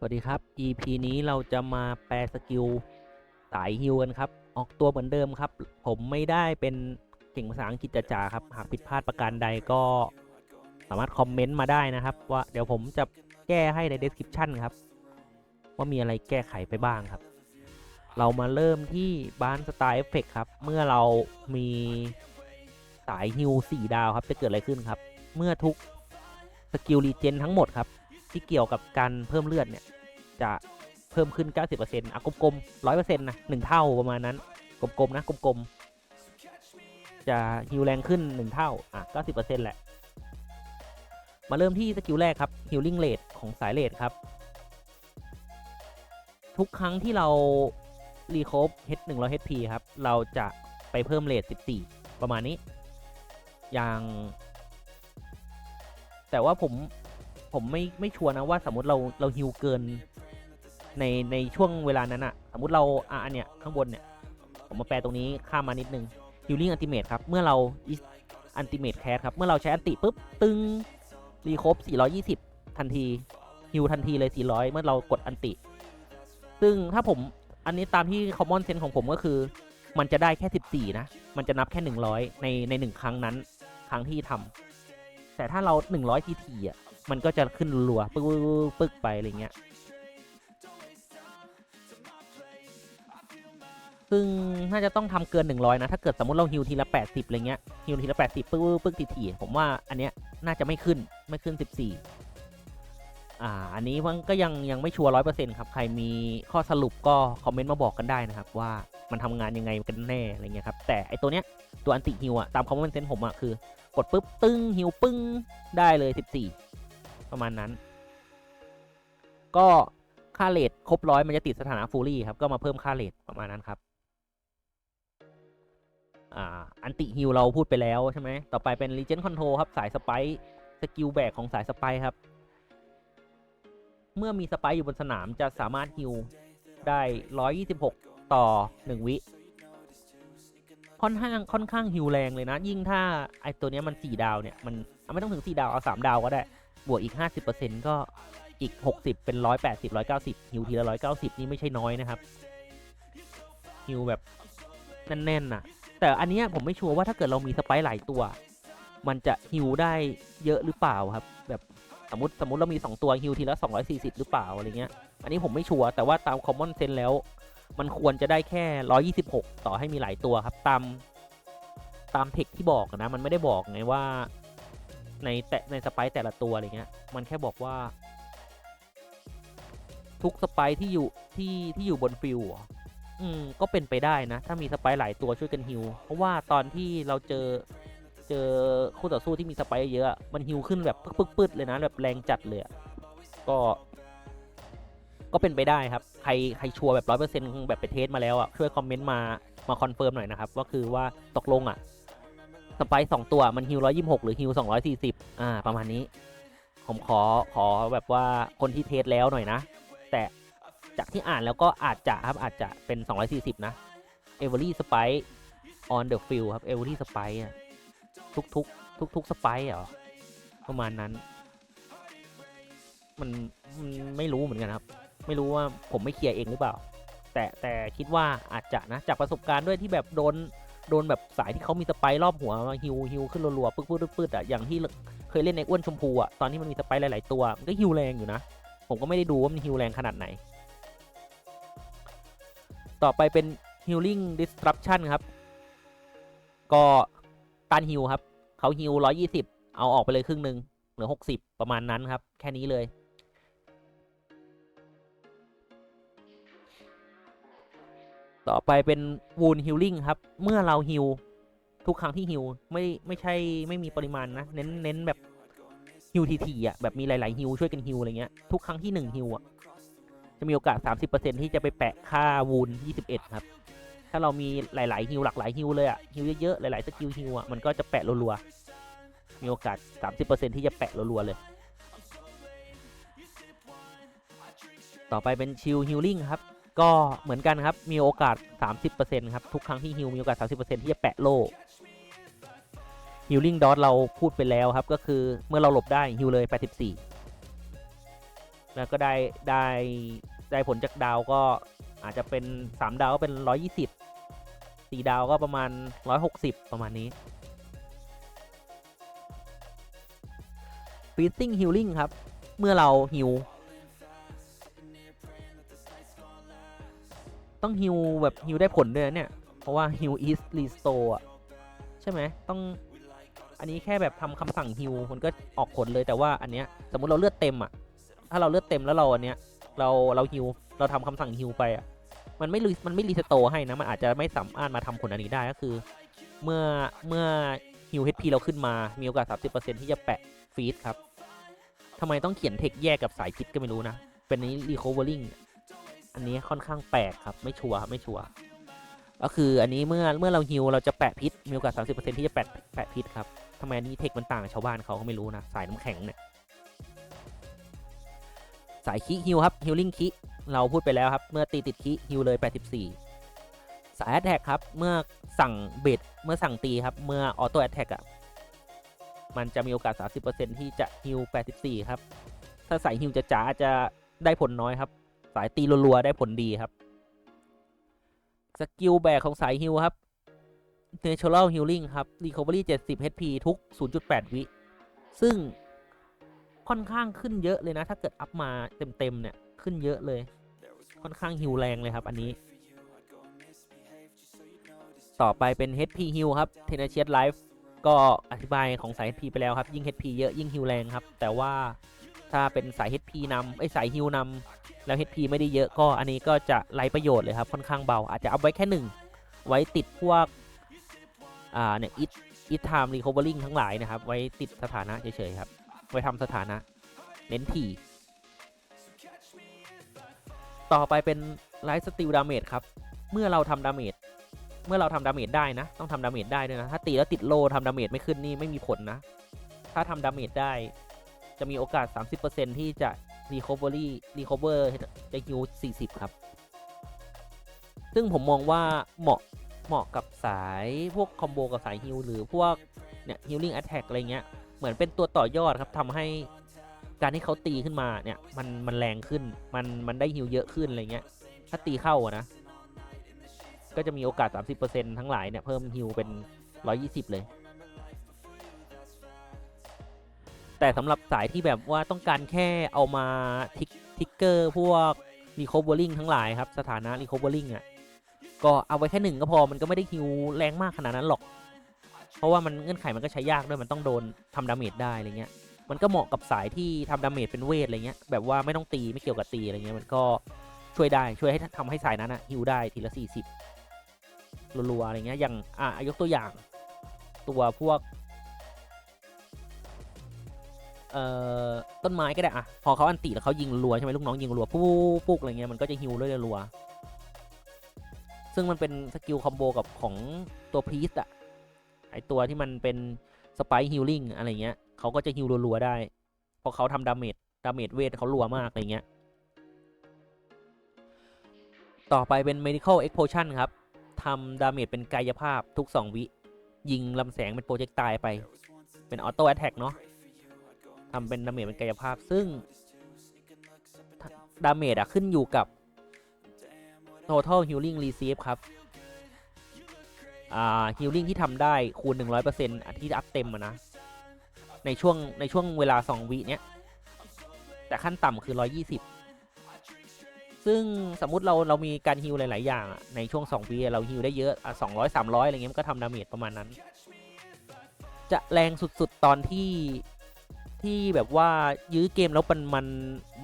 สวัสดีครับ EP นี้เราจะมาแปลสกิลสายฮิวกันครับ ออกตัวเหมือนเดิมครับ ผมไม่ได้เป็นเก่งภาษาอังกฤษจ๋าครับ หากผิดพลาดประการใดก็สามารถคอมเมนต์มาได้นะครับ ว่าเดี๋ยวผมจะแก้ให้ใน description ครับ ว่ามีอะไรแก้ไขไปบ้างครับ เรามาเริ่มที่บ้านสไตล์เอฟเฟกครับ เมื่อเรามีสายฮิว4ดาวครับ จะเกิดอะไรขึ้นครับ เมื่อทุกสกิลรีเจนทั้งหมดครับ ที่เกี่ยวกับการเพิ่มเลือดเนี่ย จะเพิ่มขึ้น 90%อะกลมๆ100%นะหนึ่งเท่าประมาณนั้น กลมๆนะกลมๆ จะฮิวแรงขึ้น1เท่า อะ 90%แหละ มาเริ่มที่สกิลแรกครับ Healing Rate ของสายเลดครับ ทุกครั้งที่เรารีโคฟ H 100 HP ครับ เราจะไปเพิ่มเลท14 ประมาณนี้ อย่าง แต่ว่าผม ผมไม่ไม่ชัวร์นะว่าสมมติเราเราฮิวเกิน ในในช่วงเวลานั้นอะสมมติเราอะอันเนี้ยข้างบนเนี่ยผมมาแปลตรงนี้ข้ามมานิดนึง Healing Ultimate ครับ เมื่อเรา Ultimate Cast ครับ เมื่อเราใช้อันติปุ๊บ ตึงรีครบ420 ทันทีฮิวทันทีเลย 400 เมื่อเรากดอันติ ซึ่งถ้าผมอันนี้ตามที่ Common Sense ของผมก็คือ มันจะได้แค่ 14 นะ มันจะนับแค่ 100 ในในหนึ่งครั้งนั้น ครั้งที่ทำแต่ถ้าเรา 100ทีทีอะ มันก็จะขึ้นรัวปึ๊กปึ๊กไปอะไรเงี้ยซึ่งน่าจะต้องทำเกิน 100 นะ ถ้าเกิดสมมติเราฮิวทีละ 80อะไรเงี้ยฮิวทีละ 80 ปึ๊กปึ๊กปึ๊กทีทีผมว่าอันเนี้ยน่าจะไม่ขึ้นไม่ขึ้น 14 อ่า อันนี้มันก็ยังยังไม่ชัวร์ร้อยเปอร์เซ็นต์ครับ ใครมีข้อสรุปก็คอมเมนต์มาบอกกันได้นะครับ ว่ามันทำงานยังไงกันแน่อะไรเงี้ยครับ แต่ไอตัวเนี้ยตัวอันติฮิวอะตามคอมเมนต์เซนผมอะคือกดปุ๊บตึ้งฮิวปึ้งได้เลย 14 ประมาณนั้น ก็ค่าเลทครบร้อยมันจะติดสถานะฟูลี่ครับ ก็มาเพิ่มค่าเลทประมาณนั้นครับ อ่า อันติฮิวเราพูดไปแล้วใช่ไหม ต่อไปเป็น Legend Control ครับสายสไปสกิลแบกของสายสไปครับ เมื่อมีสไปอยู่บนสนามจะสามารถฮิวได้ 126 ต่อ 1 วิ ค่อนข้างค่อนข้างฮิวแรงเลยนะ ยิ่งถ้าไอตัวนี้มัน 4 ดาวเนี่ย มันไม่ต้องถึง 4 ดาว เอา 3 ดาวก็ได้ บวกอีก 50%ก็อีก 60 เป็น 180 190ฮิวทีละ 190 นี่ไม่ใช่น้อยนะครับฮิวแบบแน่นๆน่ะ แต่อันนี้ผมไม่ชัวร์ว่าถ้าเกิดเรามีสไปหลายตัว มันจะฮิวได้เยอะหรือเปล่าครับ แบบสมมติสมมติเรามี 2 ตัวฮิวทีละ 240 หรือเปล่าอะไรเงี้ย อันนี้ผมไม่ชัวร์แต่ว่าตาม common sense แล้ว มันควรจะได้แค่ 126 ต่อให้มีหลายตัวครับตามตามเทคที่บอกนะ มันไม่ได้บอกไงว่า ในแต่ในสไปแต่ละตัวอะไรเงี้ย มันแค่บอกว่า ทุกสไปที่อยู่ที่ที่อยู่บนฟิลด์อะอืมก็เป็นไปได้นะ ถ้ามีสไปหลายตัวช่วยกันฮิว เพราะว่าตอนที่เราเจอเจอคู่ต่อสู้ที่มีสไปเยอะ มันฮิวขึ้นแบบปึ๊กปึ๊ดๆเลยนะแบบแรงจัดเลยก็ ก็เป็นไปได้ครับ ใครใครชัวร์แบบร้อยเปอร์เซ็นต์แบบไปเทสมาแล้วอะช่วยคอมเมนต์มามาคอนเฟิร์มหน่อยนะครับว่าคือว่าตกลงอะ สไปซ์สองตัวมันฮิวร้อยยี่หกหรือฮิวสองร้อยสี่สิบอ่า ประมาณนี้ ผมขอขอแบบว่าคนที่เทสแล้วหน่อยนะ แต่จากที่อ่านแล้วก็อาจจะครับอาจจะเป็น 240 นะ Every Spike on the field ครับ Every Spike อะทุกทุกทุกทุกสไปเหรอประมาณนั้น มันมันไม่รู้เหมือนกันครับ ไม่รู้ว่าผมไม่เคลียร์เองหรือเปล่า แต่แต่คิดว่าอาจจะนะจากประสบการณ์ด้วยที่แบบโดน โดนแบบสายที่เขามีสไปร์รอบหัวมาฮิวฮิวขึ้นรัวๆปึ๊กปึ๊ดปึ๊ดอะอย่างที่เคยเล่นในอ้วนชมพูอะตอนที่มันมีสไปร์หลาย ๆ ตัวมันก็ฮิวแรงอยู่นะ ผมก็ไม่ได้ดูว่ามันฮิวแรงขนาดไหน ต่อไปเป็น healing disruption ครับ ก็ต้านฮิวครับเขาฮิว120 เอาออกไปเลยครึ่งหนึ่งเหลือ 60 ประมาณนั้นครับ แค่นี้เลย ต่อไปเป็น wound healing ครับ เมื่อเราฮิวทุกครั้งที่ฮิวไม่ไม่ใช่ไม่มีปริมาณนะ เน้นเน้นแบบฮิวทีทีอะแบบมีหลาย ๆฮิวช่วยกันฮิวอะไรเงี้ยทุกครั้งที่1ฮิวอะจะมีโอกาส 30%ที่จะไปแปะค่าวูน21 ครับ ถ้าเรามีหลาย ๆฮิวหลากหลายฮิวเลยอะฮิวเยอะ ๆ หลาย ๆ สกิลฮิวอะมันก็จะแปะรัวๆมีโอกาส 30%ที่จะแปะรัวๆเลย ต่อไปเป็นชิลฮิลลิ่งครับ ก็เหมือนกันครับ มีโอกาส 30%ครับ ทุกครั้งที่ฮิวมีโอกาส 30%ที่จะแปะโล่ฮิลลิ่งดอทเราพูดไปแล้วครับ ก็คือเมื่อเราหลบได้ฮิวเลย 84 แล้วก็ได้ได้ได้ผลจากดาวก็อาจจะเป็นสามดาวก็เป็นร้อยี่สิบสี่ดาวก็ประมาณร้อยหกสิบประมาณนี้ Freezing Healing ครับ เมื่อเราฮิว ต้องฮิวแบบฮิวได้ผลด้วยนเนี่ย เพราะว่าฮิว is restore อะใช่ไหมต้องอันนี้แค่แบบทำคำสั่งฮิวมันก็ออกผลเลยแต่ว่าอันเนี้ยสมมุติเราเลือดเต็มอะถ้าเราเลือดเต็มแล้วเราอันเนี้ยเราเราฮิวเราทำคำสั่งฮิวไปอะมันไม่รีมันไม่รีสโตให้นะมันอาจจะไม่สามารถมาทำผลอันนี้ได้ก็คือ เมื่อเมื่อฮิว HP เราขึ้นมามีโอกาส 30%ที่จะแปะฟีดครับทำไมต้องเขียนเทคแยกกับสายพิษก็ไม่รู้นะ เป็นนี้ recovering อั อันนี้ค่อนข้างแปลกครับ ไม่ชัวร์ครับไม่ชัวร์ก็คืออันนี้เมื่อเมื่อเราฮิวเราจะแปะพิษมีโอกาส30%ที่จะแปะแปะพิษครับทำไมอันนี้เทคมันต่างชาวบ้านเขาก็ไม่รู้นะ สายน้ำแข็งเนี่ยสายคิฮิวครับฮิลลิ่งคิเราพูดไปแล้วครับ เมื่อตีติดคิฮิวเลย 84 สายแอตแทกครับ เมื่อสั่งเบดเมื่อสั่งตีครับ เมื่อออโต้แอตแทกอะมันจะมีโอกาส 30%ที่จะฮิว84 ครับ ถ้าสายฮิวจะจ๋าจะได้ผลน้อยครับายตีรัวๆได้ผลดีครับสกิลแบกของสายฮิวครับ Natural Healing ครับ Recovery 70 HP ทุก 0.8 วิ ซึ่งค่อนข้างขึ้นเยอะเลยนะ ถ้าเกิดอัพมาเต็ม ๆ เนี่ย ขึ้นเยอะเลย ค่อนข้างฮิวแรงเลยครับ อันนี้ ต่อไปเป็น HP Heal ครับ t e n a c i o u s Life ก็อธิบายของสาย HP ไปแล้วครับ ยิ่ง HP เยอะยิ่งฮิวแรงครับ แต่ว่า ถ้าเป็นสาย HP นำไอ้สายฮิวนำแล้ว HP ไม่ได้เยอะก็อันนี้ก็จะไร้ประโยชน์เลยครับค่อนข้างเบา อาจจะเอาไว้แค่หนึ่งไว้ติดพวกอ่าเนี่ย it it time recovering ทั้งหลายนะครับ ไว้ติดสถานะเฉยๆครับ ไว้ทำสถานะ เน้นถี่ ต่อไปเป็น Light Steal Damage ครับ เมื่อเราทำดาเมจเมื่อเราทำดาเมจได้นะ ต้องทำดาเมจได้ด้วยนะ ถ้าตีแล้วติดโลทำดาเมจไม่ขึ้นนี่ไม่มีผลนะ ถ้าทำดาเมจได้ จะมีโอกาส 30%ที่จะ recovery recover จะฮิว40 ครับ ซึ่งผมมองว่าเหมาะเหมาะกับสายพวกคอมโบกับสายฮิลหรือพวกเนี่ย healing attack อะไรเงี้ย เหมือนเป็นตัวต่อยอดครับทำให้การที่เขาตีขึ้นมาเนี่ยมันมันแรงขึ้นมันมันได้ฮิลเยอะขึ้นอะไรเงี้ย ถ้าตีเข้าอะนะ ก็จะมีโอกาส 30%ทั้งหลายเนี่ยเพิ่มฮิลเป็น 120 เลย แต่สำหรับสายที่แบบว่าต้องการแค่เอามาทิกทิกเกอร์พวก recovering ทั้งหลายครับ สถานะ recovering อะ ก็เอาไว้แค่หนึ่งก็พอมันก็ไม่ได้ฮิวแรงมากขนาดนั้นหรอก เพราะว่ามันเงื่อนไขมันก็ใช้ยากด้วยมันต้องโดนทำดาเมจได้อะไรเงี้ยมันก็เหมาะกับสายที่ทำดาเมจเป็นเวทอะไรเงี้ยแบบว่าไม่ต้องตีไม่เกี่ยวกับตีอะไรเงี้ยมันก็ช่วยได้ช่วยให้ทำให้สายนั้นอะฮิวได้ทีละ40รัวๆอะไรเงี้ยอย่างอะยกตัวอย่าง ตัวพวก เอ่อต้นไม้ก็ได้อะพอเขาอันติแล้วเขายิงรัวใช่ไหมลูกน้องยิงรัวปุ๊บปุ๊บอะไรเงี้ยมันก็จะฮิวด้วยรัว ซึ่งมันเป็นสกิลคอมโบกับของตัวพีซอะไอตัวที่มันเป็นสไปฮิลลิ่งอะไรเงี้ยเขาก็จะฮิลรัวๆได้เพราะเขาทำดาเมจดาเมจเวทเขารัวมากอะไรเงี้ยต่อไปเป็น medical explosion ครับทำดาเมจเป็นกายภาพทุก 2 วิ ยิงลำแสงเป็นโปรเจกต์ตายไป เป็นออโต้แอ t แทกเนาะ ทำเป็นดาเมจเป็นกายภาพซึ่งดาเมจอะขึ้นอยู่กับ total healing receive ครับ อ่า healing ที่ทำได้คูณ 100%อันที่อัพเต็มอะนะ ในช่วงในช่วงเวลา 2 วิเนี้ย แต่ขั้นต่ำคือ 120 ซึ่งสมมุติเราเรามีการฮิวหลาย ๆ อย่างในช่วง 2 วิเราฮิวได้เยอะอะ200 300 อะไรเงี้ยมันก็ทำดาเมจประมาณนั้น จะแรงสุด ๆ ตอนที่ ที่แบบว่ายื้อเกมแล้วมันมัน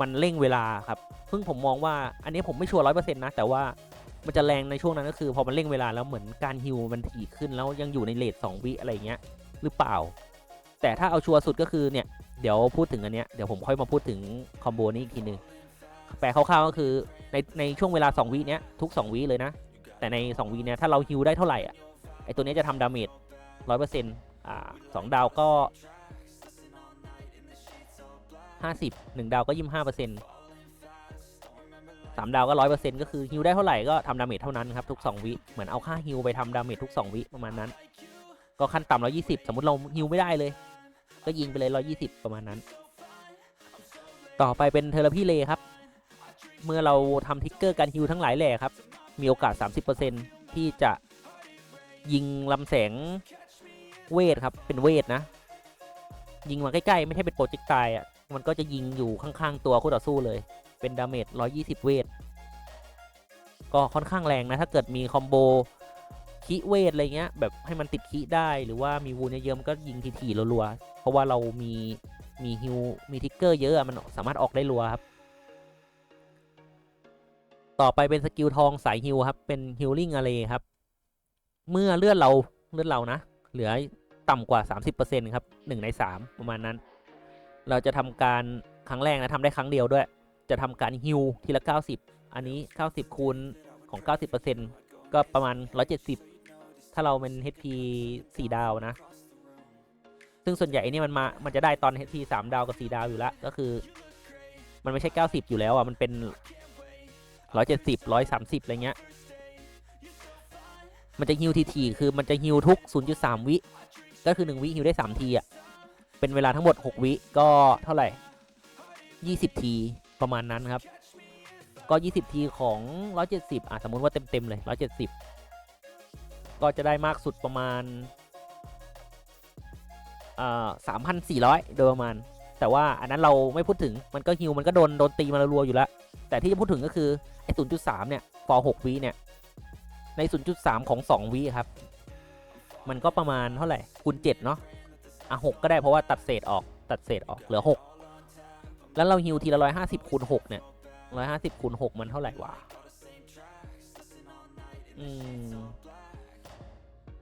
มันเร่งเวลาครับซึ่งผมมองว่าอันนี้ผมไม่ชัวร์ร้อยเปอร์เซ็นต์นะ แต่ว่ามันจะแรงในช่วงนั้นก็คือ พอมันเร่งเวลาแล้วเหมือนการฮิวมันถี่ขึ้นแล้วยังอยู่ในเลทสองวิอะไรเงี้ยหรือเปล่า แต่ถ้าเอาชัวร์สุดก็คือเนี่ยเดี๋ยวพูดถึงอันเนี้ยเดี๋ยวผมค่อยมาพูดถึงคอมโบนี้อีกทีหนึงแปลคร่าวๆก็คือในในช่วงเวลา 2วิเนี้ยทุก 2วิเลยนะ แต่ใน 2วิเนี้ยถ้าเราฮิวได้เท่าไหร่อะไอตัวนี้จะทำดาเมจร้อยเปอร์เซ็นต์อ่าสองดาวก็ ห้าสิบหนึ่งดาวก็ยี่ห้าเปอร์เซ็นต์สามดาวก็ร้อยเปอร์เซ็นต์ก็คือฮิวได้เท่าไหร่ก็ทำดาเมจเท่านั้นครับทุกสองวิ เหมือนเอาค่าฮิวไปทำดาเมจทุกสองวิประมาณนั้น ก็ขั้นต่ำร้อยี่สิบสมมติเราฮิวไม่ได้เลย ก็ยิงไปเลยร้อยี่สิบประมาณนั้น ต่อไปเป็นเทอร์พีเลครับ เมื่อเราทำทิกเกอร์การฮิวทั้งหลายแหล่ครับ มีโอกาส 30%ที่จะยิงลำแสงเวทครับ เป็นเวทนะ ยิงมาใกล้ ๆ ไม่ใช่เป็นโปรเจกต์ตายอะ มันก็จะยิงอยู่ข้างๆตัวคู่ต่อสู้เลย เป็นดาเมจ 120 เวท ก็ค่อนข้างแรงนะ ถ้าเกิดมีคอมโบคิเวทอะไรเงี้ย แบบให้มันติดคิได้หรือว่ามีวูนเยอะๆมันก็ยิงทีๆรัวๆ เพราะว่าเรามีมีฮิวมีทิกเกอร์เยอะมันสามารถออกได้รัวครับ ต่อไปเป็นสกิลทองสายฮิวครับ เป็นฮิลลิ่งอะไรครับ เมื่อเลือดเราเลือดเรานะ เหลือต่ำกว่า 30%ครับ 1 ใน 3 ประมาณนั้น เราจะทำการครั้งแรกนะทำได้ครั้งเดียวด้วย จะทำการฮิวทีละ 90 อันนี้ 90 คูณของ 90%ก็ประมาณ 170 ถ้าเราเป็น HP 4 ดาวนะ ซึ่งส่วนใหญ่เนี่ยมันมามันจะได้ตอน HP 3 ดาวกับ 4 ดาวอยู่ล้วก็คือ มันไม่ใช่ 90 อยู่แล้วอะมันเป็น 170 130 อะไรเงี้ยมันจะฮิวทีทีคือมันจะฮิวทุก 0.3 วิ ก็คือ 1 วิฮิวได้ 3 ทีอะ เป็นเวลาทั้งหมด 6 วิก็เท่าไหร่ 20 ทีประมาณนั้นครับ ก็ 20 ทีของ 170 อะ สมมุติว่าเต็ม ๆ เลย 170 ก็จะได้มากสุดประมาณอ่า3,400 โดยประมาณ แต่ว่าอันนั้นเราไม่พูดถึงมันก็ฮิวมันก็โดนโดนตีมารัวอยู่แล้ว แต่ที่จะพูดถึงก็คือ ไอ้0.3 เนี่ยฟอร์6วิเนี่ย ใน 0.3 ของ 2วิครับ มันก็ประมาณเท่าไหร่คูณ7เนาะ อะ6ก็ได้เพราะว่าตัดเศษออกตัดเศษออกเหลือ6แล้วเราฮิวทีละ150คูณ6เนี่ย150คูณ6มันเท่าไหร่วะอืม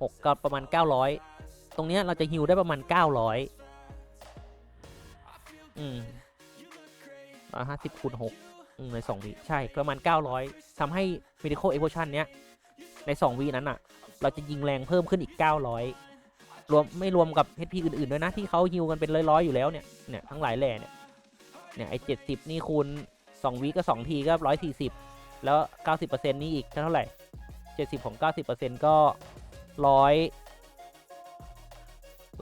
6ก็ประมาณ900ตรงเนี้ยเราจะฮิวได้ประมาณ900อืม150คูณ6อืมใน2วิใช่ประมาณ900ทำให้ Medical Evolution เนี้ยใน2วินั้นอะเราจะยิงแรงเพิ่มขึ้นอีก900ร รวมไม่รวมกับ HP อื่นๆด้วยนะที่เขาฮิวกันเป็นร้อยๆอยู่แล้วเนี่ยเนี่ยทั้งหลายแหล่เนี่ยเนี่ยไอ้70นี่คูณ2วิก็2ทีก็140แล้ว90%นี่อีกเท่าไหร่70ของ90%ก็100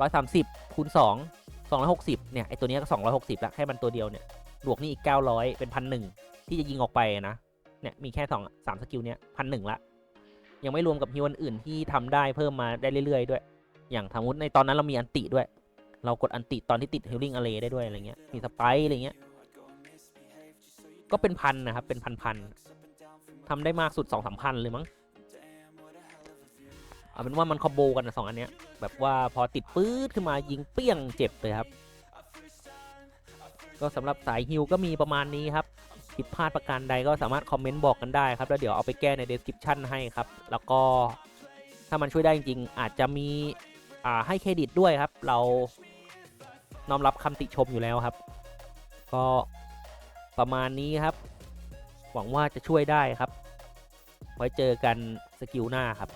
130คูณ2 260เนี่ยไอ้ตัวนี้ก็สองร้อยหก็260ละแค่มันตัวเดียวเนี่ยบวกนี่อีก900เป็นพันหนึ่งที่จะยิงออกไปนะเนี่ยมีแค่2 3สามสกิลเนี้ยพันหนึ่งละยังไม่รวมกับฮิวอันอื่นที่ทำได้เพิ่มมาได้เรื่อยๆด้วย อย่างสมมติในตอนนั้นเรามีอันติด้วย เรากดอันติตอนที่ติดฮิลลิ่งอะไรได้ด้วยอะไรเงี้ย มีสไปอะไรเงี้ย ก็เป็นพันนะครับ เป็นพันๆทำได้มากสุดสองสามพันเลยมั้ง เอาเป็นว่ามันคอมโบกันนะสองอันเนี้ย แบบว่าพอติดปื๊ดขึ้นมายิงเปี้ยงเจ็บเลยครับ ก็สำหรับสายฮิวก็มีประมาณนี้ครับผิดพลาดประการใดก็สามารถคอมเมนต์บอกกันได้ครับ แล้วเดี๋ยวเอาไปแก้ใน description ให้ครับ แล้วก็ถ้ามันช่วยได้จริงๆอาจจะมี ให้เครดิตด้วยครับ เราน้อมรับคำติชมอยู่แล้วครับ ก็ประมาณนี้ครับ หวังว่าจะช่วยได้ครับ ไว้เจอกันสกิลหน้าครับ